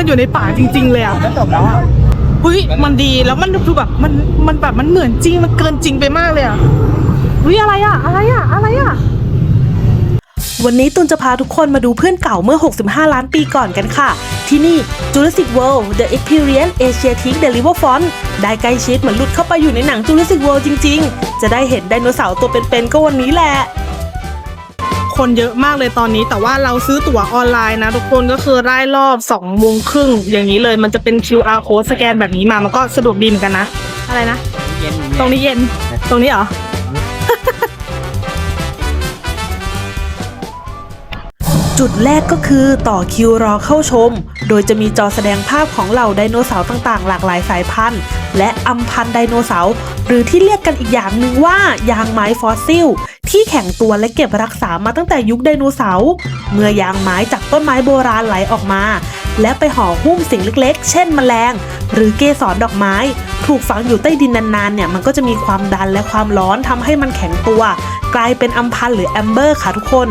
กันอยู่ในป่าจริง ๆ เลยอะก็จบแล้วอะเฮ้ยมันดีแล้วมันดูแบบมันมันแบบมันเหมือนจริงมันเกินจริงไปมากเลยอะเฮ้ยอะไรอะอะไรอะอะไรอะวันนี้ตุนจะพาทุกคนมาดูเพื่อนเก่าเมื่อ 65 ล้านปีก่อนกันค่ะ ที่นี่ Jurassic World The Experience Asiatic The River Front ได้ใกล้ชิดเหมือนหลุดเข้าไปอยู่ในหนัง Jurassic World จริง ๆ จะได้เห็นไดโนเสาร์ตัวเป็นๆก็วันนี้แหละ คนเยอะมากเลยตอนนี้ แต่ว่าเราซื้อตั๋วออนไลน์นะทุกคนก็คือได้รอบ2องโมงครึ่งอย่างนี้เลยมันจะเป็น QR code สแกนแบบนี้มามันก็สะดวกดีเหมือนกันนะ อะไรนะเย็นตรงนี้เย็นตรงนี้เหรอจุดแรกก็คือต่อคิวรอเข้าชม โดยจะมีจอแสดงภาพของเหล่าไดโนเสาร์ต่างๆ หลากหลายสายพันธุ์ และอำพันธ์ไดโนเสาร์หรือที่เรียกกันอีกอย่างหนึ่งว่ายางไม้ฟอสซิล ที่แข็งตัวและเก็บรักษามาตั้งแต่ยุคไดโนเสาร์เมื่อยางไม้จากต้นไม้โบราณไหลออกมา และไปห่อหุ้มสิ่งเล็กๆ เช่นแมลง หรือเกสรดอกไม้ ถูกฝังอยู่ใต้ดินนานๆเนี่ยมันก็จะมีความดันและความร้อนทำให้มันแข็งตัว กลายเป็นอัมพันหรือแอมเบอร์ค่ะทุกคน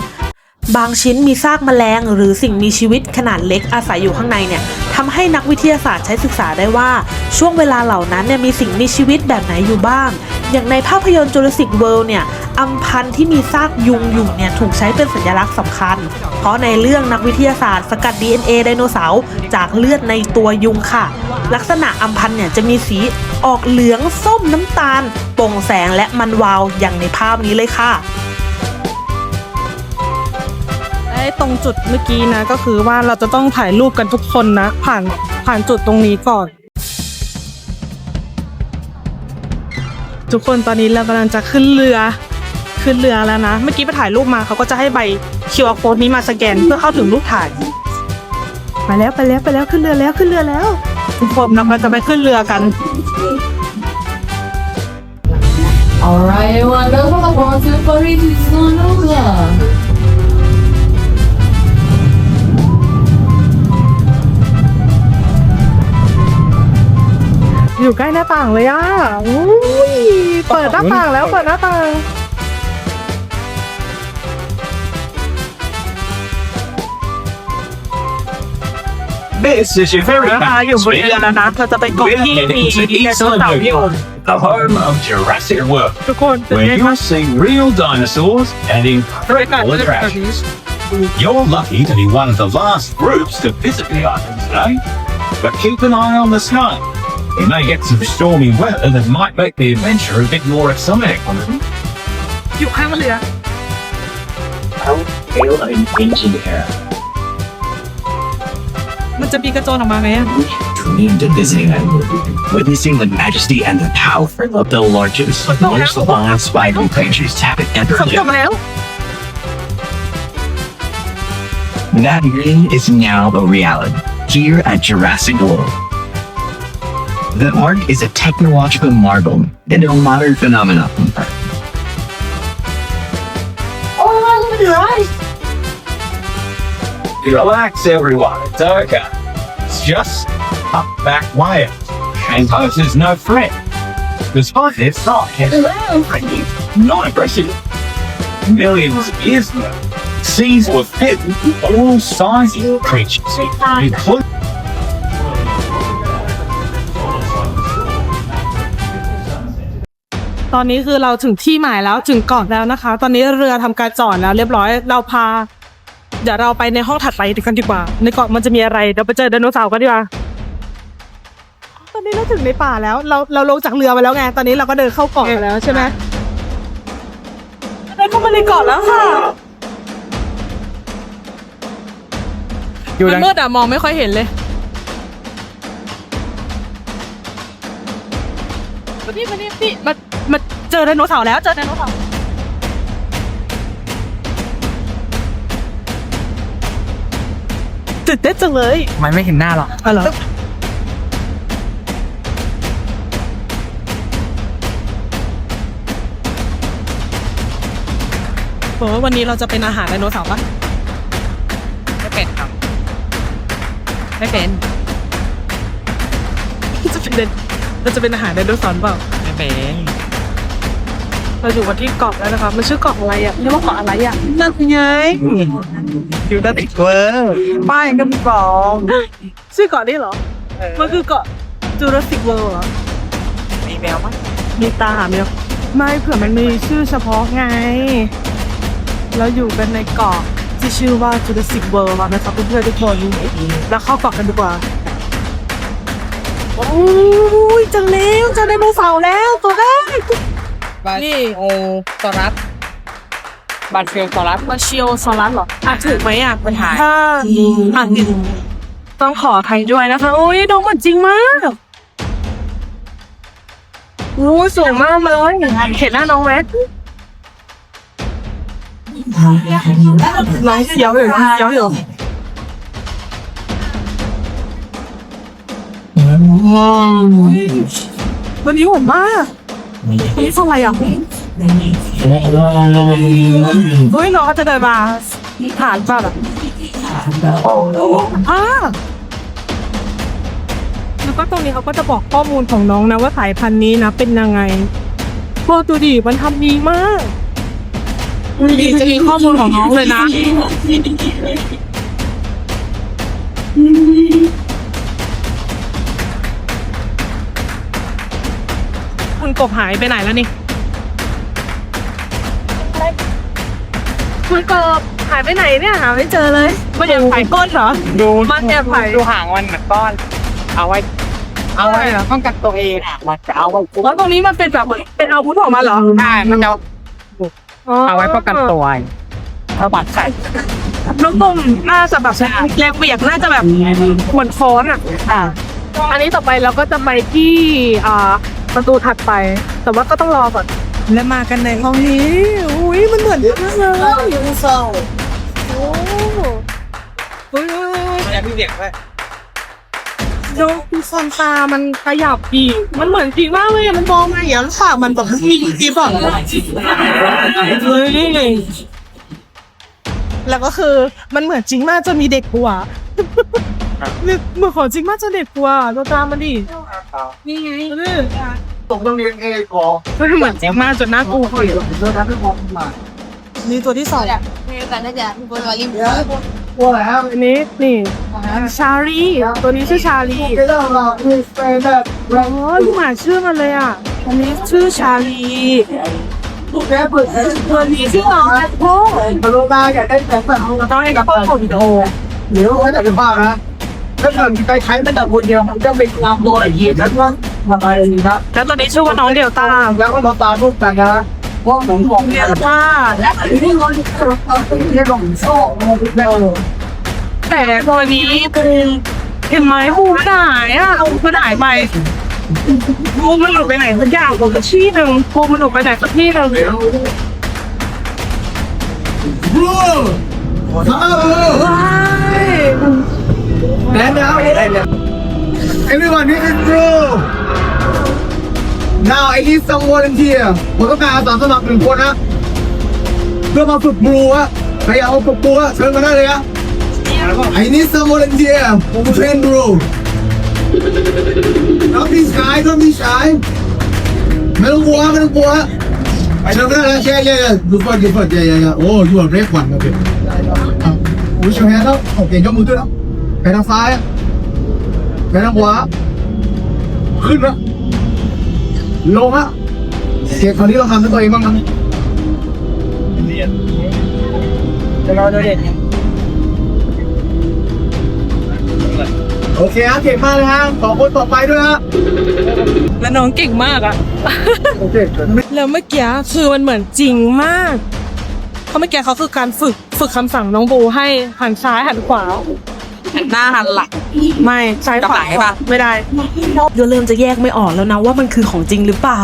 บางชิ้นมีซากแมลง หรือสิ่งมีชีวิตขนาดเล็กอาศัยอยู่ข้างในเนี่ยทำให้นักวิทยาศาสตร์ใช้ศึกษาได้ว่า ช่วงเวลาเหล่านั้นเนี่ยมีสิ่งมีชีวิตแบบไหนอยู่บ้าง อย่างในภาพยนตร์ Jurassic World เนี่ยอัมพันธ์ที่มีซากยุงอยู่เนี่ยถูกใช้เป็นสัญลักษณ์สำคัญ เพราะในเรื่องนักวิทยาศาสตร์สกัด DNA ไดโนเสาร์จากเลือดในตัวยุงค่ะ ลักษณะอัมพันธ์เนี่ยจะมีสีออกเหลืองส้มน้ำตาลโปร่งแสงและมันวาวอย่างในภาพนี้เลยค่ะไอ้ตรงจุดเมื่อกี้นะก็คือว่าเราจะต้องถ่ายรูปกันทุกคนนะ ผ่านผ่านจุดตรงนี้ก่อน ทุกคนตอนนี้เรากำลังจะขึ้นเรือ ขึ้นเรือแล้วนะ เมื่อกี้ไปถ่ายรูปมาเขาก็จะให้ใบ QR code นี้มาสแกนเพื่อเข้าถึงรูปถ่าย ไปแล้วไปแล้วไปแล้วขึ้นเรือแล้วขึ้นเรือแล้ว ทุกคนเราก็จะไปขึ้นเรือกัน Alright, everyone, welcome aboard to Paris Sonora. อยู่ใกล้หน้าต่างเลยอะอุ้ยเปิดหน้าต่างแล้วเปิดหน้าต่าง This is your very นะคะอยู่บนเรือแล้วนะเราจะไปเกาะ We're ที่มี heading to ไดโน East เสาร์อยู่ London, the home of Jurassic World, ทุกคนตื่น where เต้นมาก you'll see real dinosaurs and incredible attractions. You're lucky to be one of the last groups to visit the island today, but keep an eye on the sky. You may get some stormy weather that might make the adventure a bit more exciting. อยู่ข้างเรือ How pale and ancient era. มันจะมีกระโจนออกมาไหมอะ Dreamed of visiting them, witnessing the majesty and the power of the largest, most awe-inspiring creatures haven't ever ขับกลับ lived. มาแล้ว That dream is now a reality here at Jurassic World. The Ark is a technological marvel and a modern phenomenon. Oh, look at your eyes. Relax, everyone. It's okay. It's just a back whale and poses no threat. Despite its size, not aggressive. Millions of years ago, seas were filled with all sizes of creatures, including ตอนนี้คือเราถึงที่หมายแล้วถึงเกาะแล้วนะคะ ตอนนี้เรือทำการจอดแล้ว เรียบร้อยเราพา เดี๋ยวเราไปในห้องถัดไปกันดีกว่า ในเกาะมันจะมีอะไรเดี๋ยวไปเจอไดโนเสาร์กันดีกว่าตอนนี้เราถึงในป่าแล้ว เราเราลงจากเรือมาแล้วไงตอนนี้เราก็เดินเข้าเกาะมาแล้วใช่ไหมเดินเข้ามาในเกาะแล้วค่ะอยู่มันดังมืดอะมองไม่ค่อยเห็นเลยมาพี่มานี่พี่มา มาเจอไดโนเสาร์แล้วเจอไดโนเสาร์ตื่นเต้นจังเลยมันไม่เห็นหน้าหรอกอ๋อเหรอโอ้วันนี้เราจะเป็นอาหารไดโนเสาร์ปะไม่เป็นครับ ไม่เป็น จะเป็นเราจะเป็นอาหารไดโนเสาร์หรือเปล่า ไม่เป็น เราอยู่กันที่เกาะแล้วนะคะ มันชื่อเกาะอะไรอะเรียกว่าเกาะอะไรอะนั่นไงฟิวเตอร์ติดเวอร์ป้ายก็มีบอกชื่อเกาะนี่เหรอ มันคือเกาะจูราสสิกเวิลด์เหรอ มีแมวมั้ยมีตาหาไหมไม่เผื่อมันมีชื่อเฉพาะไงเราอยู่กันในเกาะที่ชื่อว่าจูราสสิกเวิลด์นะคะเพื่อนๆทุกคนแล้วเข้าเกาะกันดีกว่าโอ้ยเจังแล้วเจอไดโนเสาร์แล้วตัวแรก บานี่ โอซอรัสบาเฟิลซอรัสมาเชียวซอรัสเหรออะถูกไหมอะปัญหาถ้าอ่านผิดต้องขออภัยด้วยนะคะ โอ้ยน้องเหมือนจริงมากโอ้ยสวยมากเลยเห็นหน้าน้องไหมน้องเขียวอยู่เขียวอยู่วันนี้หวานมากวั นนี้ทำอะไรอะเฮ้ยน้องเขาจะเดินมาผ่านป่ะแบบอ่าแล้วก็ตรงนี้เขาก็จะบอกข้อมูลของน้องนะว่าสายพันธุ์นี้นะเป็นยังไงโบตัวดีมันทำดีมากดีจะมีข้อมูลของน้องเลยนะ กบหายไปไหนแล้วนี่คุณกบหายไปไหนเนี่ยหาไม่เจอเลยมันแอบถ่ายก้นเหรอ ดูมันแอบถ่ายดูหางมันเหมือนก้อน เอาไว้ เอาไว้ป้องกันตัวเองอะมันจะเอาไว้แล้วตรงนี้มันเป็นแบบเหมือนเป็นอาวุธออกมาเหรอใช่มันจะเอาไว้ป้องกันตัวเอาบัตรใส่น้องตุ้มน่าจะแบบแรงเบียกน่าจะแบบเหมือนฟ้อนอะอ่าอันนี้ต่อไปเราก็จะไปที่อ่า ประตูถัดไป แต่ว่าก็ต้องรอก่อน และมากันในห้องนี้ อุ้ยมันเหมือนกันเลยโอ้เฮ้ยเฮ้ยเฮ้ยมันจะมีเด็กไว้ดูซอนตามันขยับอีก มันเหมือนจริงมากเลยอะมันมองมาอย่างนี้ปากมันแบบมีกีบอะเฮ้ยแล้วก็คือมันเหมือนจริงมากจนมีเด็กกลัว เนี่ยเหมือนของจริงมากจนเด็กกลัวตัวตามมันดินี่ไงนี่ตกต้องเรียนเองก่อนมันเหมือนจริงมากจนน่ากลัวนี่ตัวที่สอง Kan aja, boleh lagi. ว่าแล้วอันนี้นี่ชาลีตัวนี้ชื่อชาลีเรื่องเราคือเป็นแบบอ๋อลูกหมาชื่อมันเลยอะอันนี้ชื่อชาลีแค่เปิดตัวนี้ชื่อน้องแอปเปิ้ลพอลมาอยากได้แต่แบบน้องแอปเปิ้ลวิดีโอเดี๋ยวให้แต่เป็นภาพนะ ถ้าเกิดใครใช้แต่คนเดียวมันก็เป็นความโดนอีกแล้วก็ทำอะไรดีครับแล้วตัวนี้ชื่อว่าน้องเดลต้าแล้วก็มาตาลูกแต่งนะว่าเหมือนของเดเนี่ยลต้าและอันนี้เราเนี่ยของโซ่เร็วแต่ตัวนี้เป็นเห็นไหมหูมันหายอะเอามันหายไปหูมันหลุดไปไหนสักอย่างผมก็ชี้หนึ่งหูมันหลุดไปไหนสักที่หนึ่งบลูฮัลโหลว้าย And now, everyone, this is Drew. Now I need some volunteer. ผมต้องการอาสาสมัครหนึ่งคนนะเพื่อมาฝึกบลูอะใครอยากเอาฝึกบลูอะเชิญมาได้เลยนะ I need some volunteer. ผมเทรนบลู Don't be shy, don't be shy. ไม่ต้องกลัวไม่ต้องกลัวเชิญมาได้เลยแช่เย่เชีย่ดูฟังดูฟังเชีย่เย่เย่โอ้ย you are brave one โอเคโอ้ยช่วยแฮนด์แล้วโอเคยกมือด้วยนะ ไปทางซ้ายอะไปทางขวา ขึ้นนะลงอะเก็บคราวนี้เราทำด้วยตัวเองบ้างนะจะรอโดยเด่นโอเคฮะเก่งมากนะฮะขอคนต่อไปด้วยฮะแล้วน้องเก่งมากอะ โอเคแล้วเมื่อกี้คือมันเหมือนจริงมากเพราะเมื่อกี้เขาคือการฝึกฝึกคำสั่งน้องโบให้หันซ้ายหันขวา หันหน้าหันหลัง ไม่ซ้ายขวากับหลังใช่ปะไม่ได้ก็เริ่มจะแยกไม่ออกแล้วนะว่ามันคือของจริงหรือเปล่า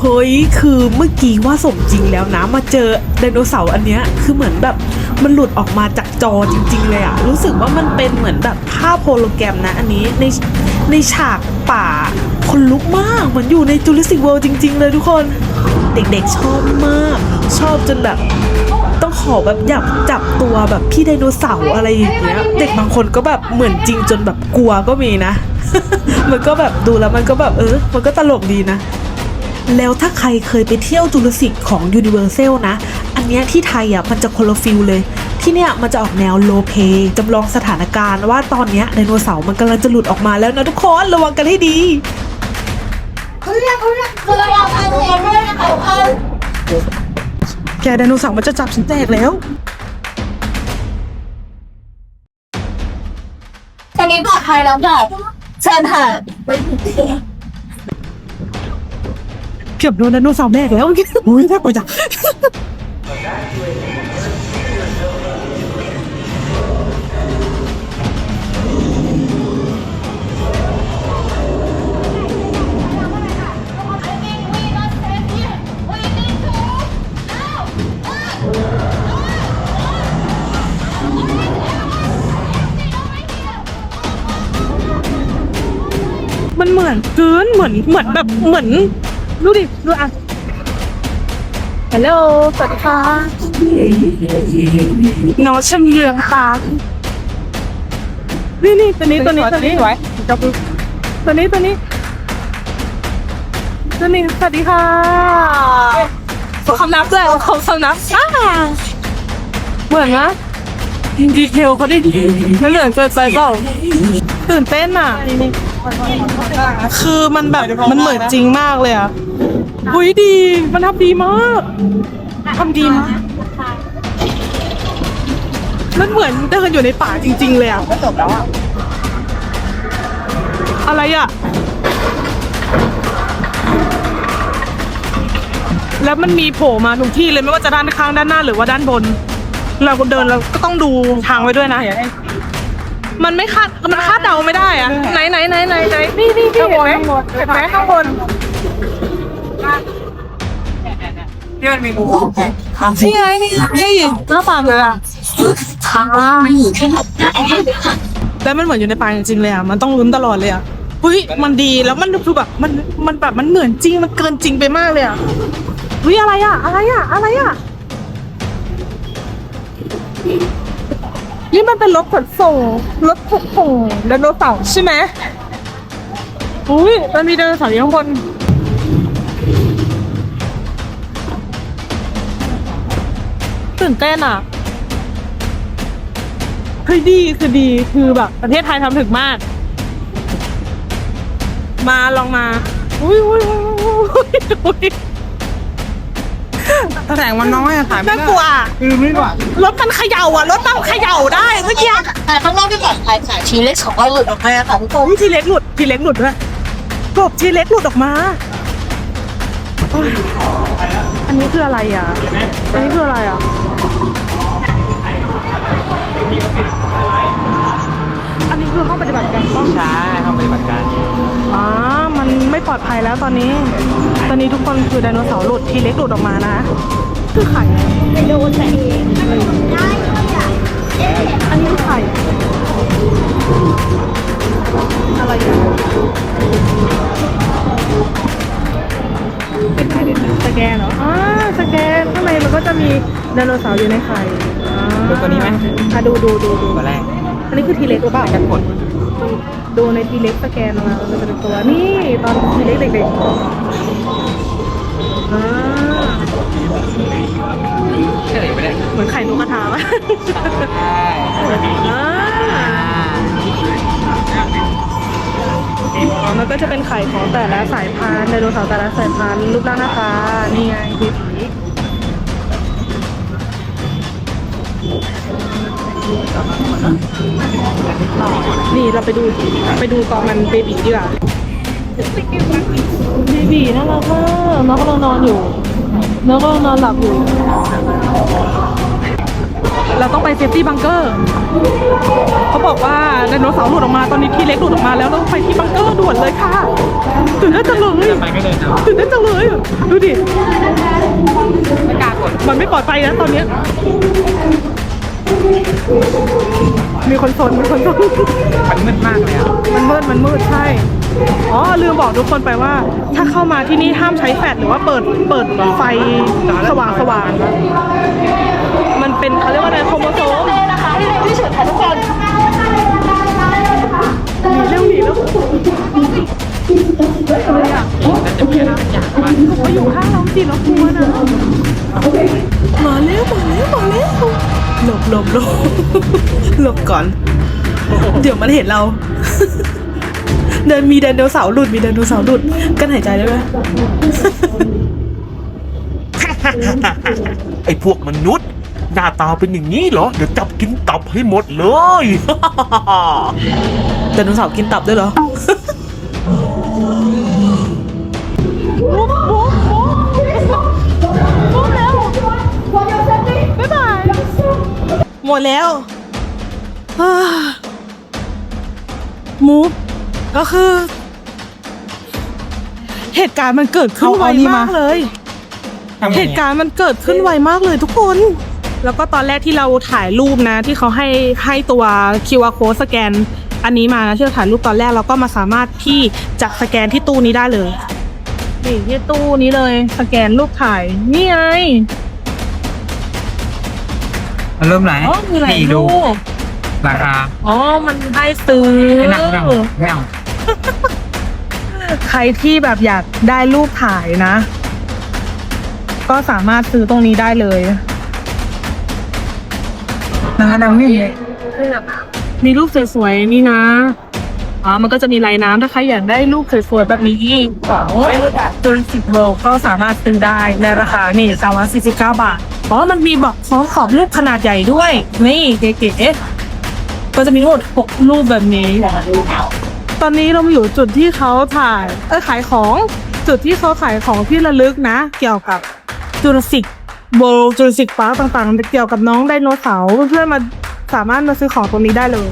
เฮ้ย คือเมื่อกี้ว่าสมจริงแล้วนะ มาเจอไดโนเสาร์อันเนี้ยคือเหมือนแบบมันหลุดออกมาจากจอจริง ๆ เลยอะรู้สึกว่ามันเป็นเหมือนแบบภาพโฮโลแกรมนะ อันนี้ในในฉากป่า คนลุกมากเหมือนอยู่ในจูเลสิกเวิลด์จริง ๆ เลยทุกคน เด็กๆชอบมาก ชอบจนแบบ ต้องขอแบบอยากจับตัวแบบพี่ไดโนเสาร์อะไรอย่างเงี้ยเด็กบางคนก็แบบเหมือนจริงจนแบบกลัวก็มีนะ มันก็แบบดูแล้วมันก็แบบเออ มันก็ตลกดีนะแล้วถ้าใครเคยไปเที่ยวจูราสสิกของ Universal นะ อันเนี้ยที่ไทยอะมันจะคนละฟิลเลย ที่เนี่ยมันจะออกแนวโลเพจำลองสถานการณ์ว่าตอนเนี้ยไดโนเสาร์มันกำลังจะหลุดออกมาแล้วนะทุกคน ระวังกันให้ดี แกไดโนเสาร์มันจะจับฉันแตกแล้ว ตอนนี้ปลอดภัยแล้วค่ะเชิญค่ะเกือบโดนไดโนเสาร์แบกแล้วเมื่อกี้อุ้ยแทบปวดจัง เหมือนเกินเหมือนเหมือนแบบเหมือนดูดิดูอะฮัลโหลสวัสดีค่ะน้องชำเลืองตานี่นี่ตัวนี้ตัวนี้ตัวนี้ไว้จับดูตัวนี้ตัวนี้ตัวนี้สวัสดีค่ะขอคำนับด้วยขอคำนับอ่าเหมือนนะดีเทลเขาได้ดีไม่เหลืองเกินไปเปล่าตื่นเต้นอะ คือมันแบบมันเหมือนจริงมากเลยอะหุยดี มันทำดีมากทำดีมากมันเหมือนเดินอยู่ในป่าจริง ๆ เลยอะก็จบแล้วอะอะไรอะ แล้วมันมีโผล่มาทุกที่เลยไม่ว่าจะด้านข้างด้านหน้าหรือว่าด้านบน เราเดินเราก็ต้องดูทางไว้ด้วยนะอย่าให้ มันไม่คาดมันคาดเดาไม่ได้อะไหนไหนไหนไหนไหนนี่นี่นี่เห็นไหมเห็นไหมข้างบนที่มันมีงูนี่ไงนี่นี่หน้าฟาร์มเลยอะแล้วมันเหมือนอยู่ในป่าจริงๆเลยอะมันต้องลุ้นตลอดเลยอะเฮ้ยมันดีแล้วมันคือแบบมันมันแบบมันเหมือนจริงมันเกินจริงไปมากเลยอะเฮ้ยอะไรอะอะไรอะอะไรอะ นี่มันเป็นรถขนส่งรถขนส่งไดโนเสาร์ใช่ไหมอุ้ยมันมีไดโนเสาร์อยู่ข้างบนตื่นเต้นอะเฮ้ยดีคือดีคือแบบ ประเทศไทยทำถึงมาก มาลองมา อุ้ยอุ้ยอุ้ยอุ้ย แสงมันน้อยอะถ่ายไม่น่าได้กลัวอะคือไม่ไหวรถมันเขย่าอะ รถมันเขย่าได้เมื่อกี้แต่ข้างนอกที่ปลอดภัยค่ะชีเล็กของเราหลุดออกมาค่ะทุกคนอุ้ยทีเล็กหลุดทีเล็กหลุดด้วยกบทีเล็กหลุดออกมาโอ๊ยอันนี้คืออะไรอะ อันนี้คืออะไรอะ อันนี้คือห้องปฏิบัติการป้อง ใช่ทำปฏิบัติการอ๋อ มันไม่ปลอดภัยแล้วตอนนี้ ตอนนี้ทุกคนคือไดโนเสาร์หลุดทีเล็กหลุดออกมานะคือไข่โดนแต่เองอันนี้คือไข่อะไรอะเป็นไข่สแกนเหรออ่าสแกนข้างในมันก็จะมีไดโนเสาร์อยู่ในไข่อ่าดูตัวนี้ไหมอะดูดูดูดูตัวแรกอันนี้คือทีเล็กหรือเปล่ากันกด ดูในทีเล็กสแกนมามันจะเป็นตัวนี่ตอนทีเล็กเด็กๆอ่าเฉยไปเลยเหมือนไข่นกกระทาปะใช่อ่ามันก็จะเป็นไข่ของแต่ละสายพันธุ์ไดโนเสาร์แต่ละสายพันธุ์รูปร่างหน้าตานี่ไงสีสี นี่เราไปดูไปดูตอนมันเบบีดีกว่าเบบีน่ารักมากน้องกำลังนอนอยู่น้องกำลังนอนหลับอยู่ เราต้องไปเซฟตี้บังเกอร์เขาบอกว่าไดโนเสาร์หลุดออกมาตอนนี้ที่เล็กหลุดออกมาแล้วเราต้องไปที่บังเกอร์ด่วนเลยค่ะตื่นเต้นจังเลยไปก็เดินเอาตื่นเต้นจังเลยดูดิไม่กล้ากดมันไม่ปลอดภัยนะตอนเนี้ย มีคนชนมีคนชน มันมืดมากเลยอะมันมืด มันมืด ใช่ อ๋อ ลืมบอกทุกคนไปว่า ถ้าเข้ามาที่นี่ห้ามใช้แฟลชหรือว่าเปิด เปิดไฟสว่างสว่างๆมันเป็นเขาเรียกว่าอะไรโครโมโซมนะคะที่ในที่สุดค่ะทุกคนหนีเร็วหนีเร็วอะไรอะมาอยู่ข้างเราสิเรากลัวนะมาเร็วมาเร็วมาเร็ว หลบหลบหลบหลบก่อน เดี๋ยวมันเห็นเรา เดินมีไดโนเสาร์หลุดมีไดโนเสาร์หลุดกันหายใจได้ไหมไอ้พวกมนุษย์ หน้าตาเป็นอย่างนี้เหรอ เดี๋ยวจับกินตับให้หมดเลยไดโนเสาร์กินตับด้วยเหรอ หมดแล้วอ่ามูฟก็คือ เหตุการณ์มันเกิดขึ้นไวมากเลยเหตุการณ์มันเกิดขึ้นไวมากเลยทุกคน แล้วก็ตอนแรกที่เราถ่ายรูปนะ ที่เขาให้ให้ตัว QR code สแกน อันนี้มานะที่เราถ่ายรูปตอนแรกเราก็มาสามารถที่จะสแกนที่ตู้นี้ได้เลยนี่ที่ตู้นี้เลย สแกนรูปถ่ายนี่ไง มันเริ่มไหนอ๋อมีหลายนี่ดูรูปราคาอ๋อ มันให้ซื้อ ไม่หนักไม่เอาไม่เอาใครที่แบบอยากได้รูปถ่ายนะ ก็สามารถซื้อตรงนี้ได้เลยนะคะดังนี่มีรูปสวยๆนี่นะ อ๋อมันก็จะมีลายน้ำถ้าใครอยากได้รูปสวยๆแบบนี้ของตัวสิบเวลก็สามารถซื้อได้ในราคานี่สามร้อยสี่สิบเก้าบาทอ๋อมันมีบอกพร้อมขอบรูปขนาดใหญ่ด้วย นี่เก๋ๆก็จะมีทั้งหมดหกรูปแบบนี้ ตอนนี้เราอยู่จุดที่เขาถ่ายเออขายของจุดที่เขาขายของที่ระลึกนะ เกี่ยวกับจูราสสิกโบจูราสสิกพาร์ต่างๆ เกี่ยวกับน้องไดโนเสาร์เพื่อนๆมาสามารถมาซื้อของตรงนี้ได้เลย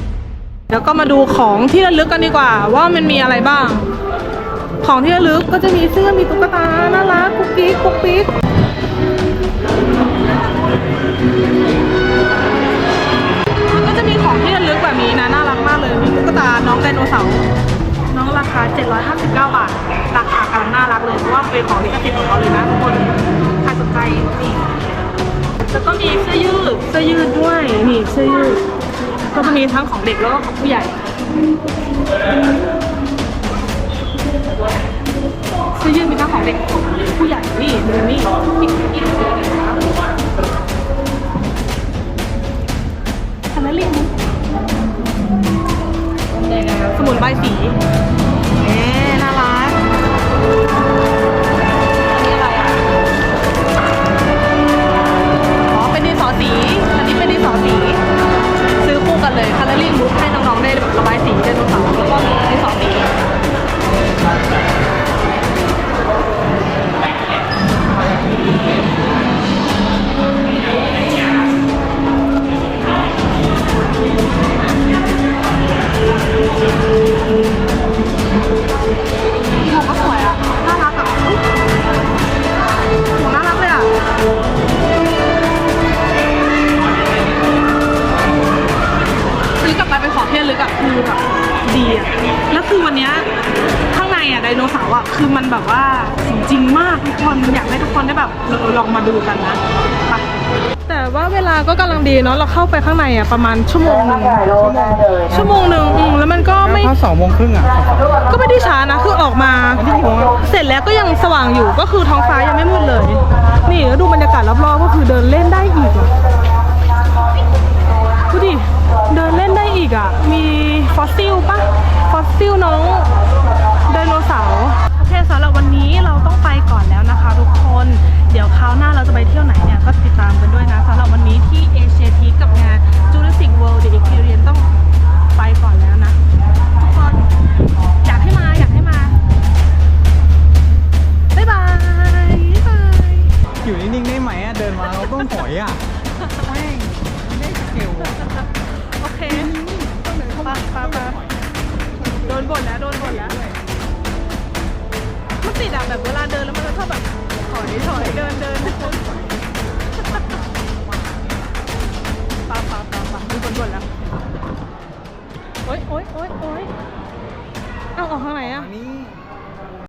แล้วก็มาดูของที่ระลึกกันดีกว่า ว่ามันมีอะไรบ้าง ของที่ระลึกก็จะมีเสื้อมีตุ๊กตาน่ารักกุ๊กกิ๊กกุ๊กปิ๊กมันก็จะมีของที่ระลึกแบบนี้นะน่ารักมากเลยมีตุ๊กตาน้องไดโนเสาร์น้องราคา 759 บาท ราคากำลังน่ารักเลยเพราะว่าเป็นของลิขสิทธิ์ของเขาเลยนะทุกคนใครสนใจนี่แล้วก็มีเสื้อยืดเสื้อยืดด้วยนี่เสื้อยืด ก็จะมีทั้งของเด็กแล้วก็ของผู้ใหญ่เสื้อยืดมีทั้งของเด็กของผู้ใหญ่นี่ดูนี่นี่นี่คันนั้นลิงสมุนใบสีเอ๊น่ารักอันนี้อะไรอะอ๋อเป็นดินสอสี อันนี้เป็นดินสอสี แบบว่าสมจริงมากทุกคนอยากให้ทุกคนได้แบบเออลองมาดูกันนะไปแต่ว่าเวลาก็กำลังดีเนาะเราเข้าไปข้างในอะประมาณชั่วโมงหนึงชั่วโมงหนึ่งอืมแล้วมันก็ไม่ถ้าสองโมงครึ่งอะก็ไม่ได้ช้านะ คือออกมา เสร็จแล้วก็ยังสว่างอยู่ ก็คือท้องฟ้ายังไม่มืดเลย นี่แล้วดูบรรยากาศรอบๆ ก็คือเดินเล่นได้อีกอะดูดิ เดินเล่นได้อีกอะ มีฟอสซิลปะฟอสซิลน้องไดโนเสาร์โอเค สำหรับวันนี้เราต้องไปก่อนแล้วนะคะ ทุกคน เดี๋ยวคราวหน้าเราจะไปเที่ยวไหนเนี่ยก็ติดตามกันด้วยนะสำหรับวันนี้ที่เอเชียทีกับงาน